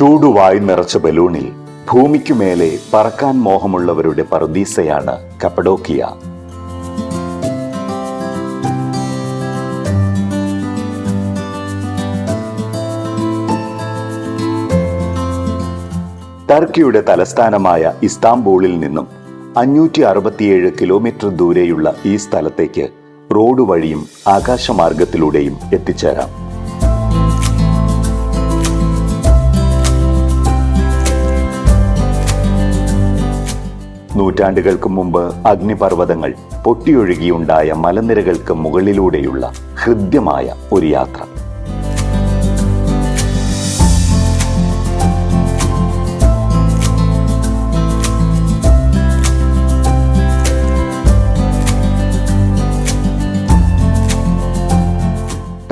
ചൂടുവായി നിറച്ച ബലൂണിൽ ഭൂമിക്കുമേലെ പറക്കാൻ മോഹമുള്ളവരുടെ പറുദീസയാണ് കപ്പഡോക്കിയ. ടർക്കിയുടെ തലസ്ഥാനമായ ഇസ്താംബൂളിൽ നിന്നും അഞ്ഞൂറ്റി അറുപത്തിയേഴ് കിലോമീറ്റർ ദൂരെയുള്ള ഈ സ്ഥലത്തേക്ക് റോഡ് വഴിയും ആകാശമാർഗത്തിലൂടെയും എത്തിച്ചേരാം. നൂറ്റാണ്ടുകൾക്ക് മുമ്പ് അഗ്നിപർവതങ്ങൾ പൊട്ടിയൊഴുകിയുണ്ടായ മലനിരകൾക്ക് മുകളിലൂടെയുള്ള ഹൃദ്യമായ ഒരു യാത്ര.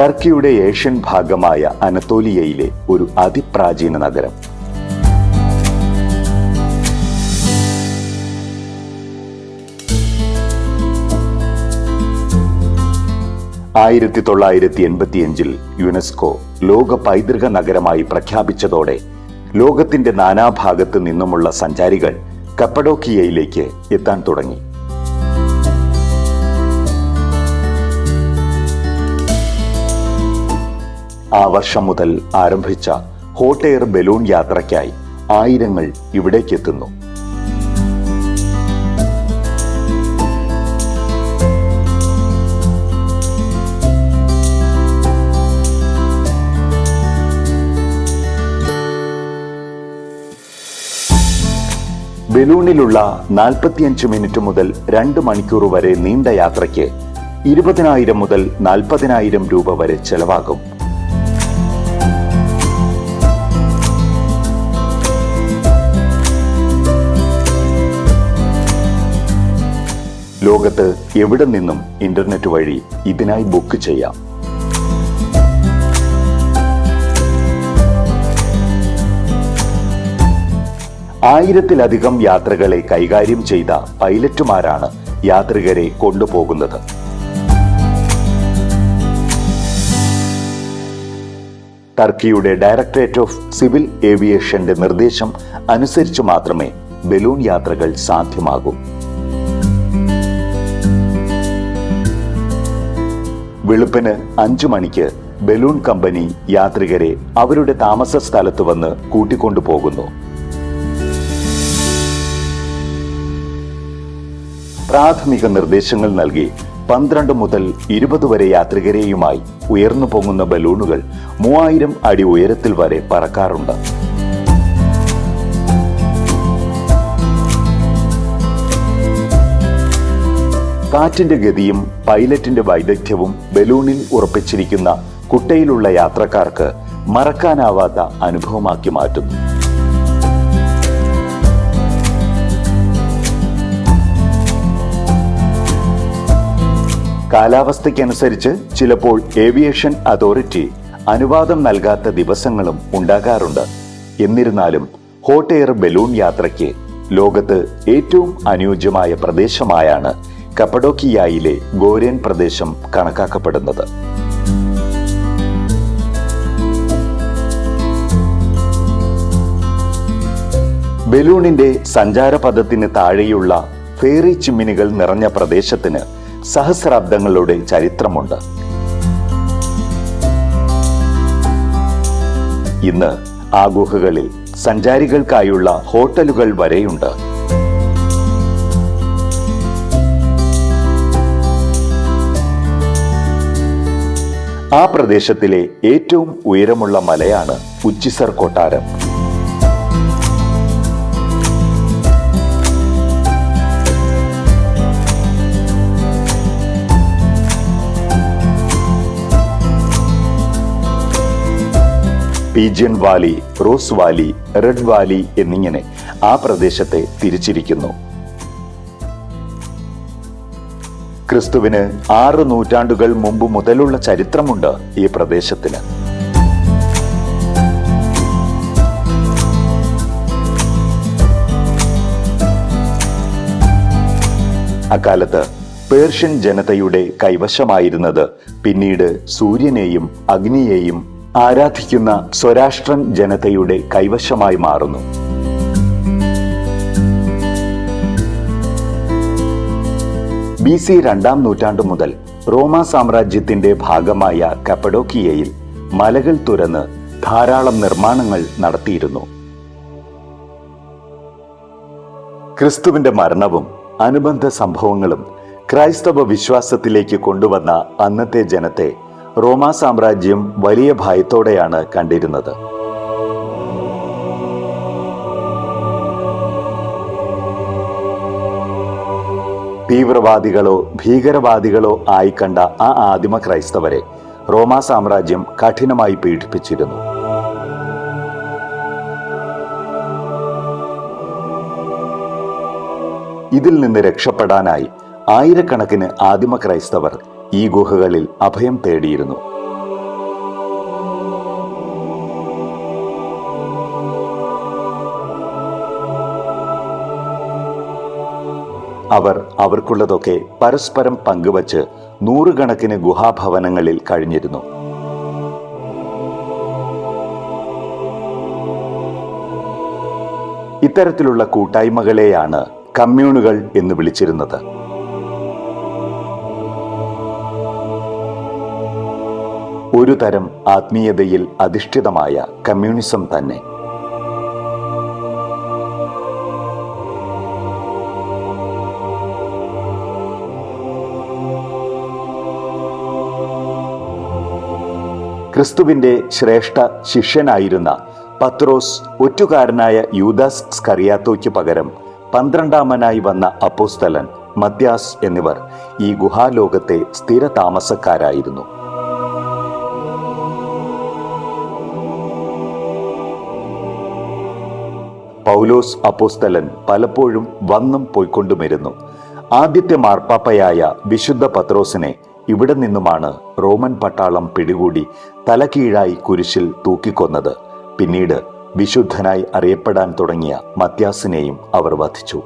ടർക്കിയുടെ ഏഷ്യൻ ഭാഗമായ അനത്തോലിയയിലെ ഒരു അതിപ്രാചീന നഗരം. ആയിരത്തി തൊള്ളായിരത്തി എൺപത്തിയഞ്ചിൽ യുനെസ്കോ ലോക പൈതൃക നഗരമായി പ്രഖ്യാപിച്ചതോടെ ലോകത്തിന്റെ നാനാഭാഗത്ത് നിന്നുമുള്ള സഞ്ചാരികൾ കപ്പഡോക്കിയയിലേക്ക് എത്താൻ തുടങ്ങി. ആ വർഷം മുതൽ ആരംഭിച്ച ഹോട്ട് എയർ ബലൂൺ യാത്രയ്ക്കായി ആയിരങ്ങൾ ഇവിടേക്കെത്തുന്നു. ബലൂണിലുള്ള നാൽപ്പത്തിയഞ്ച് മിനിറ്റ് മുതൽ രണ്ട് മണിക്കൂർ വരെ നീണ്ട യാത്രയ്ക്ക് ഇരുപതിനായിരം മുതൽ നാൽപ്പതിനായിരം രൂപ വരെ ചെലവാകും. ലോകത്ത് എവിടെ നിന്നും ഇന്റർനെറ്റ് വഴി ഇതിനായി ബുക്ക് ചെയ്യാം? ആയിരത്തിലധികം യാത്രകളെ കൈകാര്യം ചെയ്ത പൈലറ്റുമാരാണ് യാത്രികരെ കൊണ്ടുപോകുന്നത്. ടർക്കിയുടെ ഡയറക്ടറേറ്റ് ഓഫ് സിവിൽ ഏവിയേഷന്റെ നിർദ്ദേശം അനുസരിച്ച് മാത്രമേ ബലൂൺ യാത്രകൾ സാധ്യമാകൂ. വെളുപ്പിന് അഞ്ചു മണിക്ക് ബലൂൺ കമ്പനി യാത്രികരെ അവരുടെ താമസ സ്ഥലത്ത് വന്ന് കൂട്ടിക്കൊണ്ടുപോകുന്നു. പ്രാഥമിക നിർദ്ദേശങ്ങൾ നൽകി പന്ത്രണ്ട് മുതൽ ഇരുപത് വരെ യാത്രികരെയുമായി ഉയർന്നു പൊങ്ങുന്ന ബലൂണുകൾ മൂവായിരം അടി ഉയരത്തിൽ വരെ പറക്കാറുണ്ട്. കാറ്റിന്റെ ഗതിയും പൈലറ്റിന്റെ വൈദഗ്ധ്യവും ബലൂണിൽ ഉറപ്പിച്ചിരിക്കുന്ന കുട്ടയിലുള്ള യാത്രക്കാർക്ക് മറക്കാനാവാത്ത അനുഭവമാക്കി മാറ്റുന്നു. കാലാവസ്ഥയ്ക്കനുസരിച്ച് ചിലപ്പോൾ ഏവിയേഷൻ അതോറിറ്റി അനുവാദം നൽകാത്ത ദിവസങ്ങളും ഉണ്ടാകാറുണ്ട്. എന്നിരുന്നാലും ഹോട്ട് എയർ ബലൂൺ യാത്രയ്ക്ക് ലോകത്ത് ഏറ്റവും അനുയോജ്യമായ പ്രദേശമായാണ് കപ്പഡോക്കിയായിലെ ഗോരേൻ പ്രദേശം കണക്കാക്കപ്പെടുന്നത്. ബലൂണിന്റെ സഞ്ചാരപഥത്തിന് താഴെയുള്ള ഫേറി ചിമ്മിനികൾ നിറഞ്ഞ പ്രദേശത്തിന് സഹസ്രാബ്ദങ്ങളുടെ ചരിത്രമുണ്ട്. ഇന്ന് ആ ഗുഹകളിൽ സഞ്ചാരികൾക്കായുള്ള ഹോട്ടലുകൾ വരെയുണ്ട്. ആ പ്രദേശത്തിലെ ഏറ്റവും ഉയരമുള്ള മലയാണ് ഉച്ചിസർ കൊട്ടാരം. Pigeon valley rose valley red valley എന്നിങ്ങനെ ആ പ്രദേശത്തെ തിരിച്ചിരിക്കുന്നു. ക്രിസ്തുവിന് ആറ് നൂറ്റാണ്ടുകൾ മുമ്പ് മുതലുള്ള ചരിത്രമുണ്ട് ഈ പ്രദേശത്തിന്. അക്കാലത്ത് പേർഷ്യൻ ജനതയുടെ കൈവശമായിരുന്നത് പിന്നീട് സൂര്യനെയും അഗ്നിയെയും ആരാധിക്കുന്ന സ്വരാഷ്ട്രൻ ജനതയുടെ കൈവശമായി മാറുന്നു. ബി സി രണ്ടാം നൂറ്റാണ്ടു മുതൽ റോമ സാമ്രാജ്യത്തിന്റെ ഭാഗമായ കപ്പഡോക്കിയയിൽ മലകൾ തുരന്ന് ധാരാളം നിർമ്മാണങ്ങൾ നടത്തിയിരുന്നു. ക്രിസ്തുവിന്റെ മരണവും അനുബന്ധ സംഭവങ്ങളും ക്രൈസ്തവ വിശ്വാസത്തിലേക്ക് കൊണ്ടുവന്ന അന്നത്തെ ജനത്തെ റോമാ സാമ്രാജ്യം വലിയ ഭയത്തോടെയാണ് കണ്ടിരുന്നത്. തീവ്രവാദികളോ ഭീകരവാദികളോ ആയി കണ്ട ആ ആദിമ ക്രൈസ്തവരെ റോമാ സാമ്രാജ്യം കഠിനമായി പീഡിപ്പിച്ചിരുന്നു. ഇതിൽ നിന്ന് രക്ഷപ്പെടാനായി ആയിരക്കണക്കിന് ആദിമ ക്രൈസ്തവർ ഈ ഗുഹകളിൽ അഭയം തേടിയിരുന്നു. അവർ അവർക്കുള്ളതൊക്കെ പരസ്പരം പങ്കുവച്ച് നൂറുകണക്കിന് ഗുഹാഭവനങ്ങളിൽ കഴിഞ്ഞിരുന്നു. ഇത്തരത്തിലുള്ള കൂട്ടായ്മകളെയാണ് കമ്മ്യൂണുകൾ എന്ന് വിളിച്ചിരുന്നത്. ഒരു തരം ആത്മീയതയിൽ അധിഷ്ഠിതമായ കമ്മ്യൂണിസം തന്നെ. ക്രിസ്തുവിന്റെ ശ്രേഷ്ഠ ശിഷ്യനായിരുന്ന പത്രോസ് ഒറ്റുകാരനായ യൂദാസ് സ്കറിയാത്തോയ്ക്ക് പകരം പന്ത്രണ്ടാമനായി വന്ന അപ്പോസ്തലൻ മത്യാസ് എന്നിവർ ഈ ഗുഹാലോകത്തെ സ്ഥിര താമസക്കാരായിരുന്നു പൗലോസ് അപ്പോസ്തലൻ പലപ്പോഴും വന്നും പോയിക്കൊണ്ടുമിരുന്നു. ആദ്യത്തെ മാർപ്പാപ്പയായ വിശുദ്ധ പത്രോസിനെ ഇവിടെ നിന്നുമാണ് റോമൻ പട്ടാളം പിടികൂടി തലകീഴായി കുരിശിൽ തൂക്കിക്കൊന്നത്. പിന്നീട് വിശുദ്ധനായി അറിയപ്പെടാൻ തുടങ്ങിയ മത്യാസിനെയും അവർ വധിച്ചു.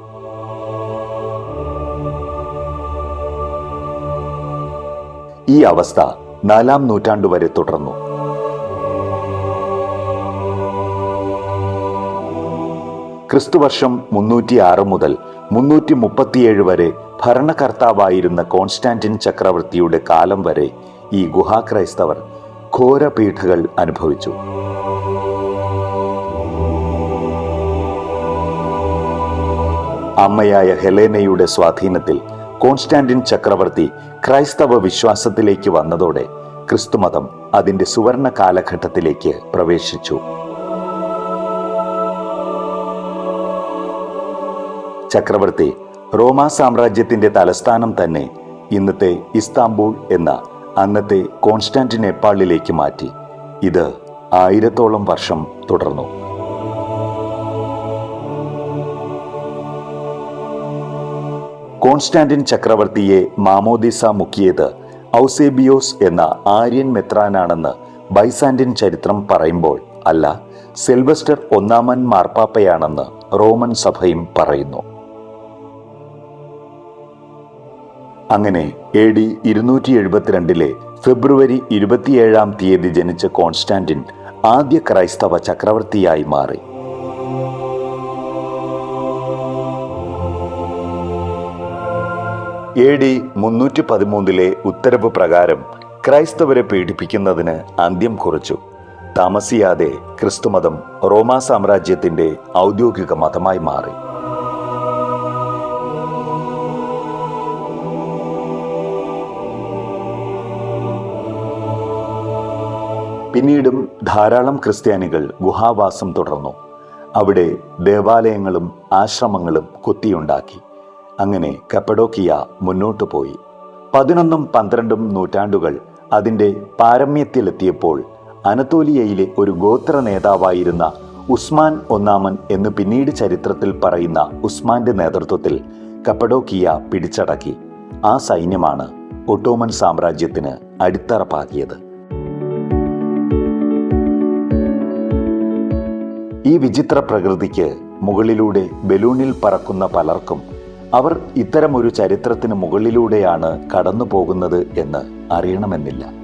ഈ അവസ്ഥ നാലാം നൂറ്റാണ്ടു വരെ തുടർന്നു. ക്രിസ്തുവർഷം മുന്നൂറ്റി ആറ് മുതൽ മുന്നൂറ്റി മുപ്പത്തിയേഴ് വരെ ഭരണകർത്താവായിരുന്ന കോൺസ്റ്റാന്റിൻ ചക്രവർത്തിയുടെ കാലം വരെ ഈ ഗുഹാക്രൈസ്തവർ ഘോരപീഠകൾ അനുഭവിച്ചു. അമ്മയായ ഹെലേനയുടെ സ്വാധീനത്തിൽ കോൺസ്റ്റാന്റിൻ ചക്രവർത്തി ക്രൈസ്തവ വിശ്വാസത്തിലേക്ക് വന്നതോടെ ക്രിസ്തുമതം അതിന്റെ സുവർണ കാലഘട്ടത്തിലേക്ക് പ്രവേശിച്ചു. ചക്രവർത്തി റോമാ സാമ്രാജ്യത്തിന്റെ തലസ്ഥാനം തന്നെ ഇന്നത്തെ ഇസ്താംബൂൾ എന്ന അന്നത്തെ കോൺസ്റ്റാന്റിനേപ്പാളിലേക്ക് മാറ്റി. ഇത് ആയിരത്തോളം വർഷം തുടർന്നു. കോൺസ്റ്റാന്റിൻ ചക്രവർത്തിയെ മാമോദിസ മുക്കിയത് ഔസേബിയോസ് എന്ന ആര്യൻ മെത്രാനാണെന്ന് ബൈസാന്റിൻ ചരിത്രം പറയുമ്പോൾ അല്ല സിൽവസ്റ്റർ ഒന്നാമൻ മാർപ്പാപ്പയാണെന്ന് റോമൻ സഭയും പറയുന്നു. അങ്ങനെ എ ഡി ഇരുന്നൂറ്റി എഴുപത്തിരണ്ടിലെ ഫെബ്രുവരി ഇരുപത്തിയേഴാം തീയതി ജനിച്ച കോൺസ്റ്റാന്റിൻ ആദ്യ ക്രൈസ്തവ ചക്രവർത്തിയായി മാറി. എ ഡി മുന്നൂറ്റി പതിമൂന്നിലെ ഉത്തരവ് പ്രകാരം ക്രൈസ്തവരെ പീഡിപ്പിക്കുന്നതിന് അന്ത്യം കുറിച്ചു. താമസിയാതെ ക്രിസ്തുമതം റോമാ സാമ്രാജ്യത്തിന്റെ ഔദ്യോഗിക മതമായി മാറി. പിന്നീടും ധാരാളം ക്രിസ്ത്യാനികൾ ഗുഹാവാസം തുടർന്നു. അവിടെ ദേവാലയങ്ങളും ആശ്രമങ്ങളും കുത്തിയുണ്ടാക്കി. അങ്ങനെ കപ്പഡോക്കിയ മുന്നോട്ടു പോയി. പതിനൊന്നും പന്ത്രണ്ടും നൂറ്റാണ്ടുകൾ അതിന്റെ പാരമ്യത്തിലെത്തിയപ്പോൾ അനത്തോലിയയിലെ ഒരു ഗോത്ര നേതാവായിരുന്ന ഉസ്മാൻ ഒന്നാമൻ എന്ന് പിന്നീട് ചരിത്രത്തിൽ പറയുന്ന ഉസ്മാന്റെ നേതൃത്വത്തിൽ കപ്പഡോക്കിയ പിടിച്ചടക്കി. ആ സൈന്യമാണ് ഒട്ടോമൻ സാമ്രാജ്യത്തിന് അടിത്തറ പാകിയത്. ഈ വിചിത്ര പ്രകൃതിക്ക് മുകളിലൂടെ ബലൂണിൽ പറക്കുന്ന പലർക്കും അവർ ഇത്തരമൊരു ചരിത്രത്തിന് മുകളിലൂടെയാണ് കടന്നു പോകുന്നത് എന്ന് അറിയണമെന്നില്ല.